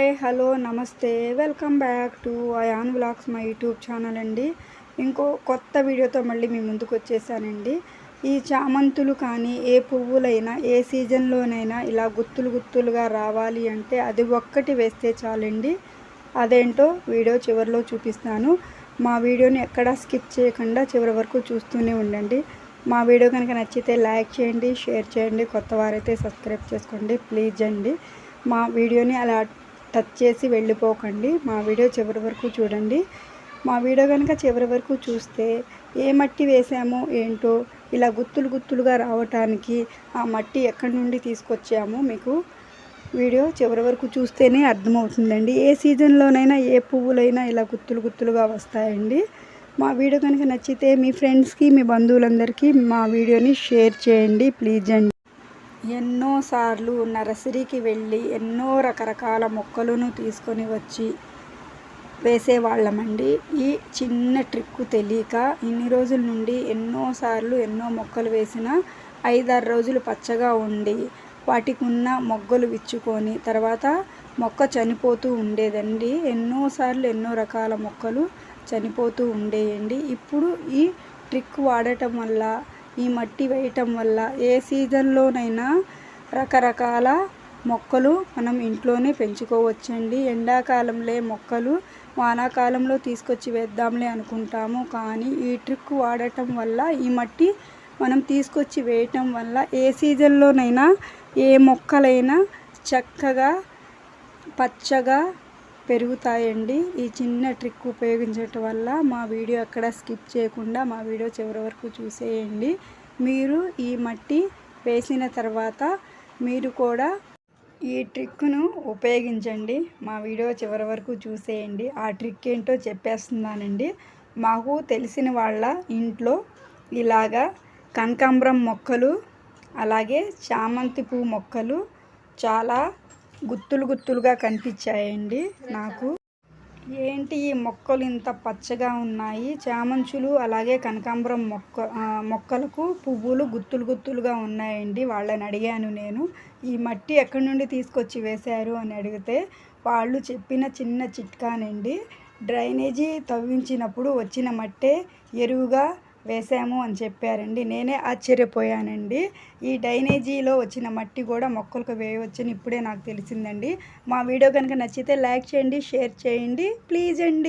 Hi hello namaste. Welcome back to Ayaan vlogs my YouTube channel అండి. ఇంకో కొత్త వీడియోతో మళ్ళీ మీ ముందుకు వచ్చేసానండి. ఈ చామంతులు కానీ ఏ పువ్వులైనా ఏ సీజన్లోనైనా ఇలా గుత్తులు గుత్తులుగా రావాలి అంటే అది ఒక్కటి వేస్తే చాలండి. అదేంటో వీడియో చివరిలో చూపిస్తాను. మా వీడియోని ఎక్కడా స్కిప్ చేయకుండా చివరి వరకు చూస్తూనే ఉండండి. మా వీడియో కనుక నచ్చితే లైక్ చేయండి షేర్ చేయండి కొత్త వారైతే సబ్స్క్రైబ్ చేసుకోండి ప్లీజ్ అండి. మా వీడియోని అలా టచ్ చేసి వెళ్ళిపోకండి. మా వీడియో చివరి వరకు చూడండి. మా వీడియో కనుక చివరి వరకు చూస్తే ఏ మట్టి వేసామో ఏంటో ఇలా గుత్తులు గుత్తులుగా రావటానికి ఆ మట్టి ఎక్కడి నుండి తీసుకొచ్చామో మీకు వీడియో చివరి వరకు చూస్తేనే అర్థమవుతుందండి. ఏ సీజన్లోనైనా ఏ పువ్వులైనా ఇలా గుత్తులు గుత్తులుగా వస్తాయండి. మా వీడియో కనుక నచ్చితే మీ ఫ్రెండ్స్కి మీ బంధువులందరికీ మా వీడియోని షేర్ చేయండి. ప్లీజ్ అండి. ఎన్నోసార్లు నర్సరీకి వెళ్ళి ఎన్నో రకరకాల మొక్కలను తీసుకొని వచ్చి వేసేవాళ్ళమండి. ఈ చిన్న ట్రిక్ తెలియక ఇన్ని రోజుల నుండి ఎన్నోసార్లు ఎన్నో మొక్కలు వేసిన ఐదారు రోజులు పచ్చగా ఉండి వాటికి ఉన్న మొగ్గలు విచ్చుకొని తర్వాత మొక్క చనిపోతూ ఉండేదండి. ఎన్నోసార్లు ఎన్నో రకాల మొక్కలు చనిపోతూ ఉండేయండి. ఇప్పుడు ఈ ట్రిక్ వాడటం వల్ల ఈ మట్టి వేయటం వల్ల ఏ సీజన్లోనైనా రకరకాల మొక్కలు మనం ఇంట్లోనే పెంచుకోవచ్చండి. ఎండాకాలంలో మొక్కలు వానాకాలంలో తీసుకొచ్చి వేద్దాంలే అనుకుంటాము. కానీ ఈ ట్రిక్ వాడటం వల్ల ఈ మట్టి మనం తీసుకొచ్చి వేయటం వల్ల ఏ సీజన్లోనైనా ఏ మొక్కలైనా చక్కగా పచ్చగా పెరుగుతాయండి. ఈ చిన్న ట్రిక్ ఉపయోగించటం వల్ల మా వీడియో అక్కడ స్కిప్ చేయకుండా మా వీడియో చివరి వరకు చూసేయండి. మీరు ఈ మట్టి వేసిన తర్వాత మీరు కూడా ఈ ట్రిక్ను ఉపయోగించండి. మా వీడియో చివరి వరకు చూసేయండి. ఆ ట్రిక్ ఏంటో చెప్పేస్తున్నానండి. మాకు తెలిసిన వాళ్ళ ఇంట్లో ఇలాగా కనకాంబరం మొక్కలు అలాగే చామంతి పువ్వు మొక్కలు చాలా గుత్తులు గుత్తులుగా కనిపించాయండి నాకు. ఏంటి ఈ మొక్కలు ఇంత పచ్చగా ఉన్నాయి? చామంచులు అలాగే కనకాంబరం మొక్క మొక్కలకు పువ్వులు గుత్తులు గుత్తులుగా ఉన్నాయండి వాళ్ళని అడిగాను నేను. ఈ మట్టి ఎక్కడి నుండి తీసుకొచ్చి వేశారు అని అడిగితే వాళ్ళు చెప్పిన చిన్న చిట్కానండి. డ్రైనేజీ తవ్వించినప్పుడు వచ్చిన మట్టే ఎరువుగా వేసాము అని చెప్పారండి. నేనే ఆశ్చర్యపోయానండి. ఈ డైనేజీలో వచ్చిన మట్టి కూడా మొక్కలకు వేయవచ్చని ఇప్పుడే నాకు తెలిసిందండి. మా వీడియో కనుక నచ్చితే లైక్ చేయండి షేర్ చేయండి. ప్లీజ్ అండి.